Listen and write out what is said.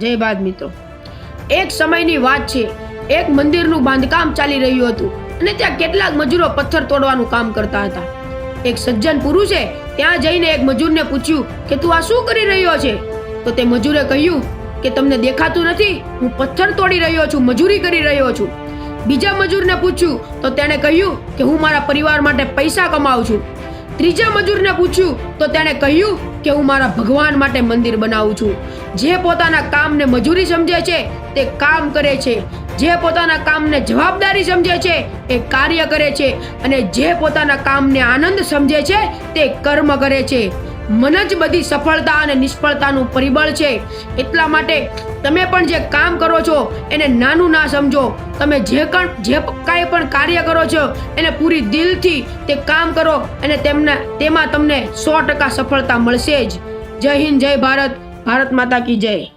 જય બાદ મિત્રો. એક સમયની વાત છે, એક મંદિરનું બાંધકામ ચાલી રહ્યું હતું અને ત્યાં કેટલાક મજૂરો પથ્થર તોડવાનું કામ કરતા હતા. એક સજ્જન પુરુષે ત્યાં જઈને એક મજૂરને પૂછ્યું કે, તું આ શું કરી રહ્યો છે? તો તે મજૂરે કહ્યું કે, તમને દેખાતું નથી, હું પથ્થર તોડી રહ્યો છું, મજૂરી કરી રહ્યો છું. બીજા મજૂરને પૂછ્યું તો તેણે કહ્યું કે, હું મારા પરિવાર માટે પૈસા કમાઉં છું. ત્રીજા મજૂરને પૂછ્યું, તો તેણે કહ્યું કે હું મારા ભગવાન માટે મંદિર બનાવું છું. જે પોતાના કામને મજૂરી સમજે છે, તે કામ કરે છે. જે પોતાના કામને જવાબદારી સમજે છે એ કાર્ય કરે છે. અને જે પોતાના કામને આનંદ સમજે છે, તે કર્મ કરે છે. મન જ બધી સફળતા અને નિષ્ફળતાનું પરિબળ છે. એટલા માટે તમે પણ જે કામ કરો છો, એને નાનું ના સમજો. તમે જે પણ જે કાંઈ પણ કાર્ય કરો છો, એને પૂરી દિલથી તે કામ કરો અને તેમને, તેમાં તમને સો ટકા સફળતા મળશે જ. જય હિન્દ, જય ભારત. ભારત માતા કી જય.